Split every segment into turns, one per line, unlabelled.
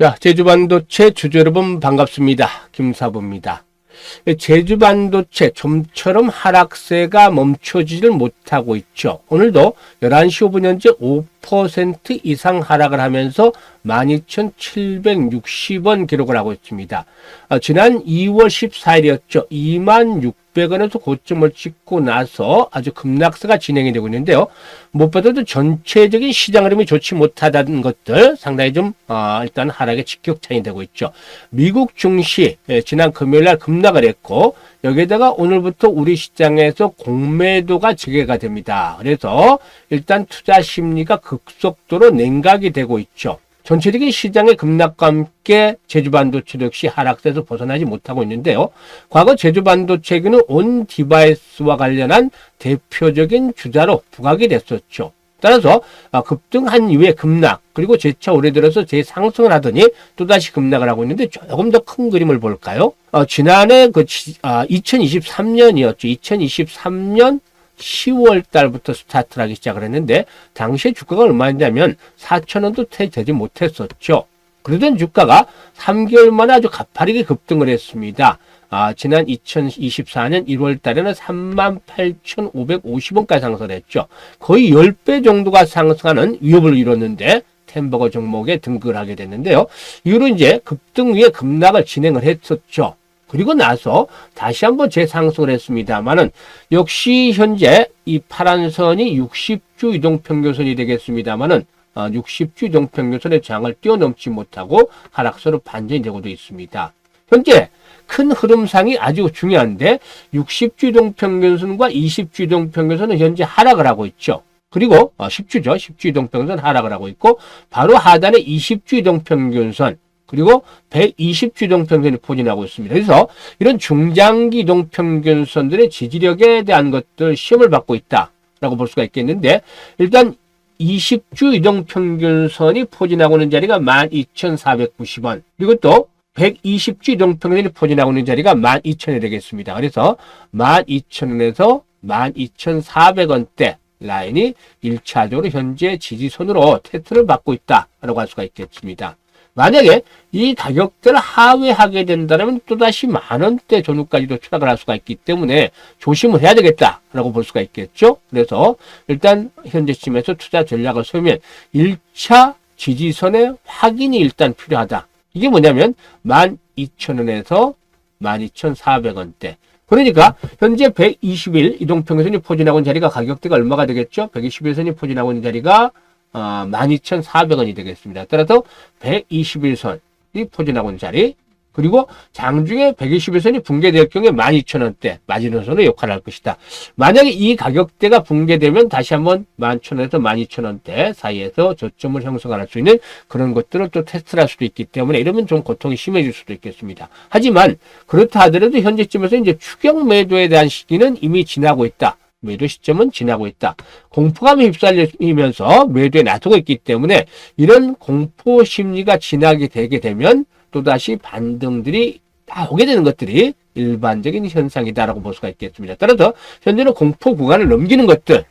자, 제주반도체 주주 여러분 반갑습니다. 김사부입니다. 제주 반도체 좀처럼 하락세가 멈춰지질 못하고 있죠. 오늘도 11시 5분 현재 5% 이상 하락을 하면서 12,760원 기록을 하고 있습니다. 아, 지난 2월 14일이었죠. 26,600원에서 고점을 찍고 나서 아주 급락세가 진행이 되고 있는데요. 무엇보다도 전체적인 시장 흐름이 좋지 못하다는 것들 상당히 좀 아, 일단 하락의 직격탄이 되고 있죠. 미국 증시 예, 지난 금요일 날 급락을 했고 여기에다가 오늘부터 우리 시장에서 공매도가 재개가 됩니다. 그래서 일단 투자 심리가 급속도로 냉각이 되고 있죠. 전체적인 시장의 급락과 함께 제주 반도체 역시 하락세에서 벗어나지 못하고 있는데요. 과거 제주 반도체는 온 디바이스와 관련한 대표적인 주자로 부각이 됐었죠. 따라서 아, 급등한 이후에 급락 그리고 재차 올해 들어서 재상승을 하더니 또다시 급락을 하고 있는데 조금 더 큰 그림을 볼까요? 어, 지난해 그 아, 2023년이었죠. 2023년 10월 달부터 스타트를 하기 시작을 했는데 당시에 주가가 얼마였냐면 4천원도 되지 못했었죠. 그러던 주가가 3개월 만에 아주 가파르게 급등을 했습니다. 아, 지난 2024년 1월 달에는 38,550원까지 상승을 했죠. 거의 10배 정도가 상승하는 위협을 이뤘는데 템버거 종목에 등극을 하게 됐는데요. 이후로 이제 급등 위에 급락을 진행을 했었죠. 그리고 나서 다시 한번 재상승을 했습니다만은 역시 현재 이 파란 선이 60주 이동평균선이 되겠습니다만은 60주 이동평균선의 장을 뛰어넘지 못하고 하락세로 반전이 되고도 있습니다. 현재 큰 흐름상이 아주 중요한데 60주 이동평균선과 20주 이동평균선은 현재 하락을 하고 있죠. 그리고 10주죠. 10주 이동평균선 하락을 하고 있고 바로 하단에 20주 이동평균선 그리고 120주 이동평균선이 포진하고 있습니다. 그래서 이런 중장기 이동평균선들의 지지력에 대한 것들 시험을 받고 있다라고 볼 수가 있겠는데 일단 20주 이동 평균선이 포진하고 있는 자리가 12,490원 그리고 또 120주 이동 평균선이 포진하고 있는 자리가 12,000원이 되겠습니다. 그래서 12,000원에서 12,400원대 라인이 1차적으로 현재 지지선으로 테스트를 받고 있다라고 할 수가 있겠습니다. 만약에 이 가격대를 하회하게 된다면 또다시 만원대 전후까지도 추락을 할 수가 있기 때문에 조심을 해야 되겠다라고 볼 수가 있겠죠. 그래서 일단 현재 시점에서 투자 전략을 세우면 1차 지지선의 확인이 일단 필요하다. 이게 뭐냐면 12,000원에서 12,400원대. 그러니까 현재 120일 이동평균선이 포진하고 있는 자리가 가격대가 얼마가 되겠죠? 121선이 포진하고 있는 자리가 어, 12,400원이 되겠습니다. 따라서 121선이 포진하고 있는 자리 그리고 장중에 121선이 붕괴될 경우에 12,000원대 마지노선의 역할을 할 것이다. 만약에 이 가격대가 붕괴되면 다시 한번 11,000원에서 12,000원대 사이에서 저점을 형성할 수 있는 그런 것들을 또 테스트를 할 수도 있기 때문에 이러면 좀 고통이 심해질 수도 있겠습니다. 하지만 그렇다 하더라도 현재쯤에서 이제 추격 매도에 대한 시기는 이미 지나고 있다. 매도 시점은 지나고 있다. 공포감에 휩쓸리면서 매도에 놔두고 있기 때문에 이런 공포 심리가 지나게 되게 되면 또다시 반등들이 나오게 되는 것들이 일반적인 현상이다라고 볼 수가 있겠습니다. 따라서 현재는 공포 구간을 넘기는 것들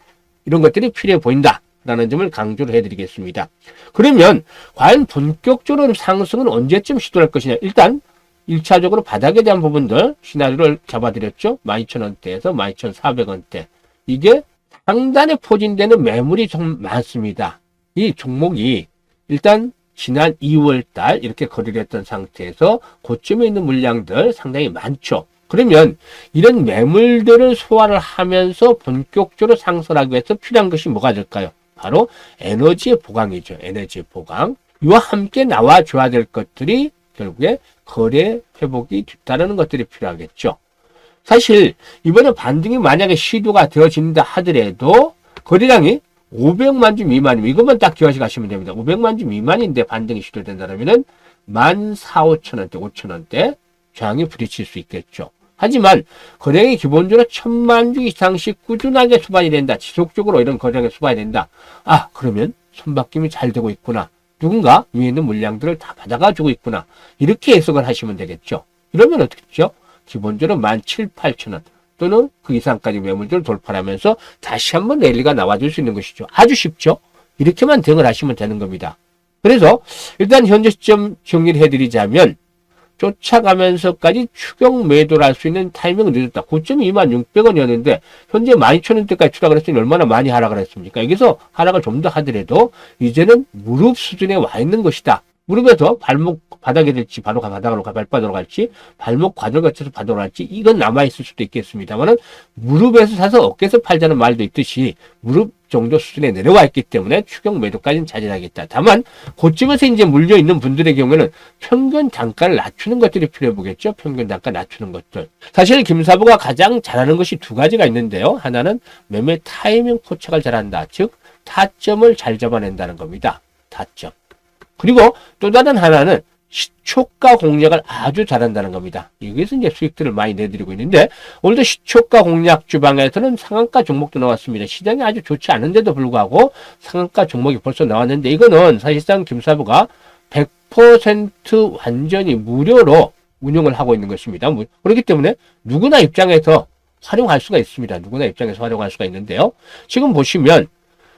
이런 것들이 필요해 보인다. 라는 점을 강조를 해드리겠습니다. 그러면 과연 본격적으로 상승은 언제쯤 시도할 것이냐? 일단 1차적으로 바닥에 대한 부분들 시나리오를 잡아드렸죠. 12,000원대에서 12,400원대. 이게 상단에 포진되는 매물이 좀 많습니다. 이 종목이 일단 지난 2월 달 이렇게 거래를 했던 상태에서 고점에 있는 물량들 상당히 많죠. 그러면 이런 매물들을 소화를 하면서 본격적으로 상승하기 위해서 필요한 것이 뭐가 될까요? 바로 에너지의 보강이죠. 에너지의 보강. 이와 함께 나와줘야 될 것들이 결국에 거래 회복이 뒤따르는 것들이 필요하겠죠. 사실 이번에 반등이 만약에 시도가 되어진다 하더라도 거래량이 500만 주 미만이면 이것만 딱 기억하시면 됩니다. 500만 주 미만인데 반등이 시도된다면 14,5천원대, 5천원대 저항이 부딪힐 수 있겠죠. 하지만 거래량이 기본적으로 천만 주 이상씩 꾸준하게 수반이 된다. 지속적으로 이런 거래량이 수반이 된다. 아 그러면 손바뀜이 잘 되고 있구나. 누군가 위에 있는 물량들을 다 받아가지고 있구나. 이렇게 해석을 하시면 되겠죠. 이러면 어떻게 죠 기본적으로 17,800원 또는 그 이상까지 매물들을 돌파하면서 다시 한번 랠리가 나와줄 수 있는 것이죠. 아주 쉽죠? 이렇게만 대응을 하시면 되는 겁니다. 그래서 일단 현재 시점 정리를 해드리자면 쫓아가면서까지 추격 매도를 할 수 있는 타이밍은 늦었다. 고점이 26,600원이었는데 현재 12,000원대까지 추락을 했으니 얼마나 많이 하락을 했습니까? 여기서 하락을 좀 더 하더라도 이제는 무릎 수준에 와 있는 것이다. 무릎에서 발목 바닥에 될지 바로 바닥으로 가- 발바닥으로 갈지 발목 관을 거쳐서 바닥으로 갈지 이건 남아 있을 수도 있겠습니다만은 무릎에서 사서 어깨에서 팔자는 말도 있듯이 무릎 정도 수준에 내려와 있기 때문에 추격 매도까지는 자제하겠다. 다만 고점에서 이제 물려 있는 분들의 경우에는 평균 단가를 낮추는 것들이 필요해 보겠죠. 평균 단가 낮추는 것들. 사실 김사부가 가장 잘하는 것이 두 가지가 있는데요. 하나는 매매 타이밍 포착을 잘한다. 즉 타점을 잘 잡아낸다는 겁니다. 타점. 그리고 또 다른 하나는 시초가 공략을 아주 잘한다는 겁니다. 여기서 이제 수익들을 많이 내드리고 있는데 오늘도 시초가 공략 주방에서는 상한가 종목도 나왔습니다. 시장이 아주 좋지 않은데도 불구하고 상한가 종목이 벌써 나왔는데 이거는 사실상 김사부가 100% 완전히 무료로 운영을 하고 있는 것입니다. 무- 그렇기 때문에 누구나 입장에서 활용할 수가 있습니다. 누구나 입장에서 활용할 수가 있는데요. 지금 보시면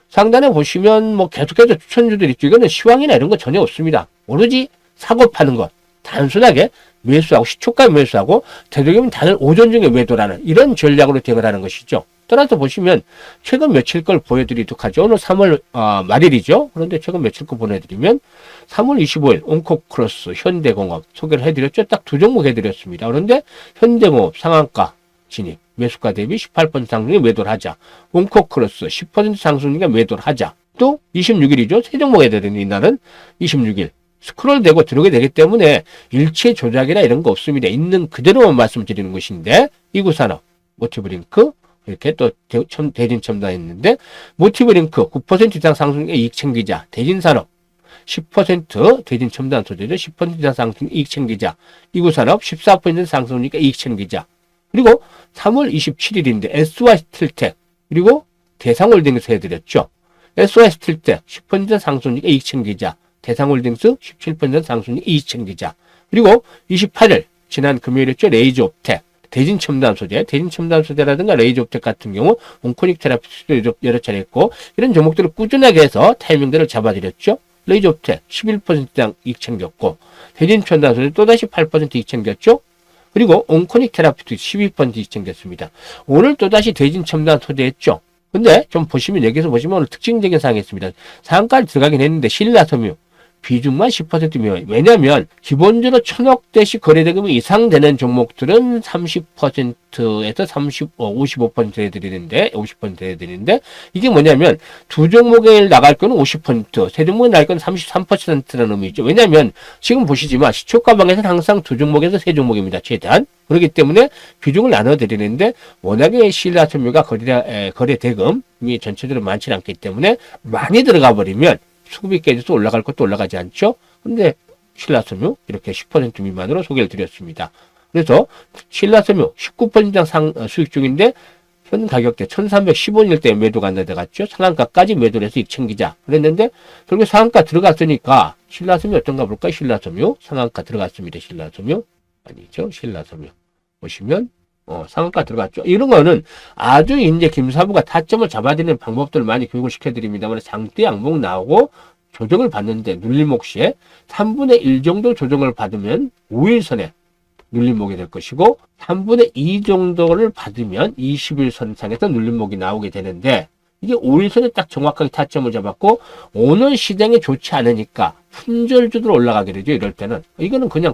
상단에 보시면 뭐 계속해서 추천주들이 있죠. 이거는 시황이나 이런 거 전혀 없습니다. 오로지 사고 파는 것. 단순하게 매수하고 시초가 매수하고 되도록이면 다들 오전 중에 매도라는 이런 전략으로 대응을 하는 것이죠. 따라서 보시면 최근 며칠 걸 보여드리도록 하죠. 오늘 3월 어, 말일이죠. 그런데 최근 며칠 거 보내드리면 3월 25일 온코크로스 현대공업 소개를 해드렸죠. 딱 두 종목 해드렸습니다. 그런데 현대공업 상한가 진입 매수가 대비 18% 상승에 매도를 하자. 온코크로스 10% 상승이니까 매도를 하자. 또 26일이죠. 세 종목 해드리는 이날은 26일. 스크롤 되고 들어오게 되기 때문에 일체 조작이나 이런 거 없습니다. 있는 그대로만 말씀드리는 것인데 이구산업, 모티브링크 이렇게 또 대, 첨, 대진 첨단했는데 모티브링크 9% 이상 상승의 이익 챙기자. 대진산업 10% 대진 첨단 소재를 10% 이상 상승 이익 챙기자. 이구산업 14% 상승이니까 이익 챙기자. 그리고 3월 27일인데 SY 스틸텍 그리고 대상홀딩스 해드렸죠. SY 스틸텍 10% 상승이니까 이익 챙기자 대상홀딩스 17% 상승이 이익 챙기자. 그리고 28일 지난 금요일이었죠. 레이저옵텍 대진 첨단 소재, 대진 첨단 소재라든가 레이저 옵텍 같은 경우 온코닉 테라피도 여러- 차례 했고 이런 종목들을 꾸준하게 해서 타이밍들을 잡아드렸죠. 레이저 옵텍 11% 이상 이익 챙겼고 대진 첨단 소재 또다시 8% 이익 챙겼죠. 그리고 온코닉 테라피도 12% 이익 챙겼습니다. 오늘 또다시 대진 첨단 소재 했죠. 근데 좀 보시면 여기서 보시면 오늘 특징적인 사항이 있습니다. 상한가를 들어가긴 했는데 신라섬유 비중만 10%면 왜냐하면 기본적으로 천억 대씩 거래대금이 이상 되는 종목들은 30%에서 30, 어, 55% 해드리는데 50% 해드리는데 이게 뭐냐면 두 종목에 나갈 거는 50%, 세 종목에 나갈 거는 33%라는 의미죠. 왜냐하면 지금 보시지만 시초 가방에서는 항상 두 종목에서 세 종목입니다. 최대한. 그렇기 때문에 비중을 나눠드리는데 워낙에 신라섬유가 거래, 에, 거래 대금이 전체적으로 많지 않기 때문에 많이 들어가 버리면 수급이 깨져서 올라갈 것도 올라가지 않죠. 근데 신라섬유 이렇게 10% 미만으로 소개를 드렸습니다. 그래서 신라섬유 19% 이상 상, 어, 수익 중인데 현 가격대 1315원일 때 매도가 안 들어갔죠. 상한가까지 매도를 해서 이익 챙기자. 그랬는데 결국 상한가 들어갔으니까 신라섬유 어떤가 볼까요? 신라섬유 상한가 들어갔습니다. 신라섬유 아니죠. 신라섬유 보시면 어, 상한가 들어갔죠. 이런 거는 아주 이제 김사부가 타점을 잡아드리는 방법들을 많이 교육을 시켜드립니다만 장대 양봉 나오고 조정을 받는데 눌림목 시에 3분의 1 정도 조정을 받으면 5일선에 눌림목이 될 것이고 3분의 2 정도를 받으면 21선 상에서 눌림목이 나오게 되는데 이게 5일선에 딱 정확하게 타점을 잡았고 오늘 시장이 좋지 않으니까 품절주로 올라가게 되죠. 이럴 때는 이거는 그냥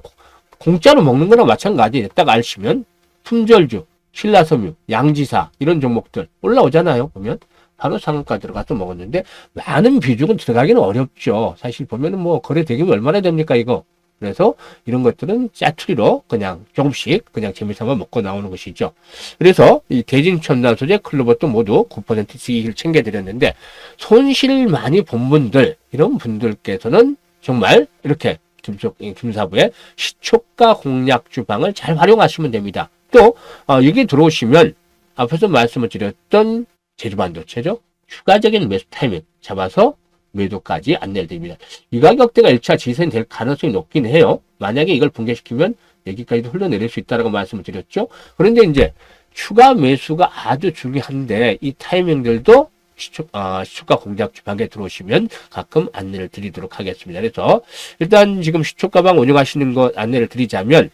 공짜로 먹는 거랑 마찬가지. 딱 아시면 품절주, 신라섬유, 양지사 이런 종목들 올라오잖아요. 보면 바로 상한가 들어가서 먹었는데 많은 비중은 들어가기는 어렵죠. 사실 보면은 뭐 거래 대금이 얼마나 됩니까 이거. 그래서 이런 것들은 짜투리로 그냥 조금씩 그냥 재미삼아 먹고 나오는 것이죠. 그래서 이 대진 첨단 소재 클로버도 모두 9% 수익을 챙겨드렸는데 손실 많이 본 분들 이런 분들께서는 정말 이렇게 김사부의 시초가 공략 주방을 잘 활용하시면 됩니다. 또 어, 여기 들어오시면 앞에서 말씀을 드렸던 제주반도체죠. 추가적인 매수 타이밍 잡아서 매도까지 안내를 드립니다. 이 가격대가 1차 지선이 될 가능성이 높긴 해요. 만약에 이걸 붕괴시키면 여기까지도 흘러내릴 수 있다고 말씀을 드렸죠. 그런데 이제 추가 매수가 아주 중요한데 이 타이밍들도 시초, 아, 시초가 공략 주방에 들어오시면 가끔 안내를 드리도록 하겠습니다. 그래서 일단 지금 시초가방 운영하시는 것 안내를 드리자면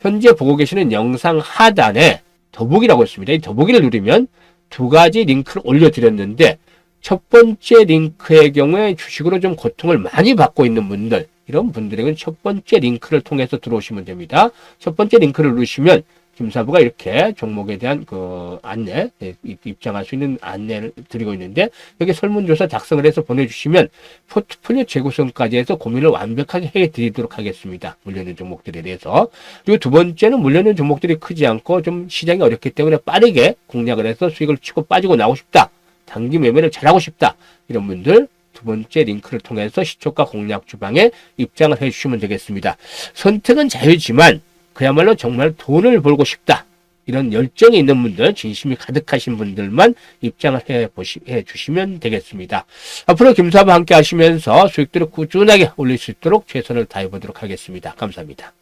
현재 보고 계시는 영상 하단에 더보기라고 있습니다. 이 더보기를 누르면 두 가지 링크를 올려드렸는데 첫 번째 링크의 경우에 주식으로 좀 고통을 많이 받고 있는 분들 이런 분들에게는 첫 번째 링크를 통해서 들어오시면 됩니다. 첫 번째 링크를 누르시면 김사부가 이렇게 종목에 대한 그 안내, 예, 입- 입장할 수 있는 안내를 드리고 있는데 여기 설문조사 작성을 해서 보내주시면 포트폴리오 재구성까지 해서 고민을 완벽하게 해드리도록 하겠습니다. 물려있는 종목들에 대해서. 그리고 두 번째는 물려있는 종목들이 크지 않고 좀 시장이 어렵기 때문에 빠르게 공략을 해서 수익을 치고 빠지고 나오고 싶다. 단기 매매를 잘하고 싶다. 이런 분들 두 번째 링크를 통해서 시초가 공략 주방에 입장을 해주시면 되겠습니다. 선택은 자유지만 그야말로 정말 돈을 벌고 싶다. 이런 열정이 있는 분들, 진심이 가득하신 분들만 입장을 해 보시, 해 주시면 되겠습니다. 앞으로 김사부 함께 하시면서 수익들을 꾸준하게 올릴 수 있도록 최선을 다해 보도록 하겠습니다. 감사합니다.